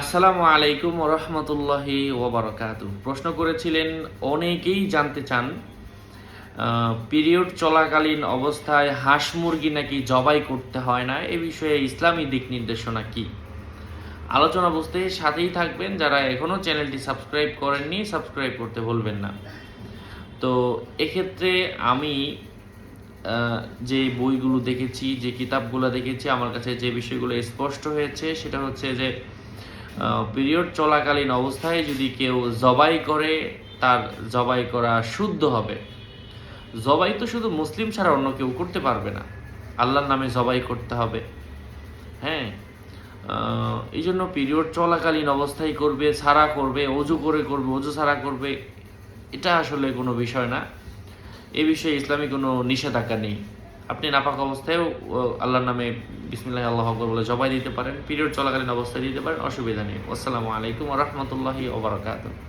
আসসালামু আলাইকুম রহমতুল্লাহি ওবরাকাত প্রশ্ন করেছিলেন, অনেকেই জানতে চান পিরিয়ড চলাকালীন অবস্থায় হাঁস মুরগি নাকি জবাই করতে হয় না? এ বিষয়ে ইসলামী দিক নির্দেশনা কি? আলোচনা বুঝতে সাথেই থাকবেন। যারা এখনও চ্যানেলটি সাবস্ক্রাইব করেননি, সাবস্ক্রাইব করতে ভুলবেন না। তো এক্ষেত্রে আমি যে বইগুলো দেখেছি, যে কিতাবগুলো দেখেছি, আমার কাছে যে বিষয়গুলো স্পষ্ট হয়েছে, সেটা হচ্ছে যে পিরিয়ড চলাকালীন অবস্থায় যদি কেউ জবাই করে, তার জবাই করা শুদ্ধ হবে। জবাই তো শুধু মুসলিম ছাড়া অন্য কেউ করতে পারবে না। আল্লাহর নামে জবাই করতে হবে। হ্যাঁ? এই জন্য পিরিয়ড চলাকালীন অবস্থায় করবে ছাড়া করবে, অজু করে করবে, অজু ছাড়া করবে, এটা আসলে কোনো বিষয় না। এ বিষয়ে ইসলামী কোনো নিষেধাজ্ঞা নেই। আপনি নাপাক অবস্থায়ও আল্লাহর নামে বিসমিল্লাহ, আল্লাহ আকবর বলে জবাই দিতে পারেন, পিরিয়ড চলাকালীন অবস্থায় দিতে পারেন, অসুবিধা নেই। আসসালামু আলাইকুম রহমতুল্লাহি ওবরাকাত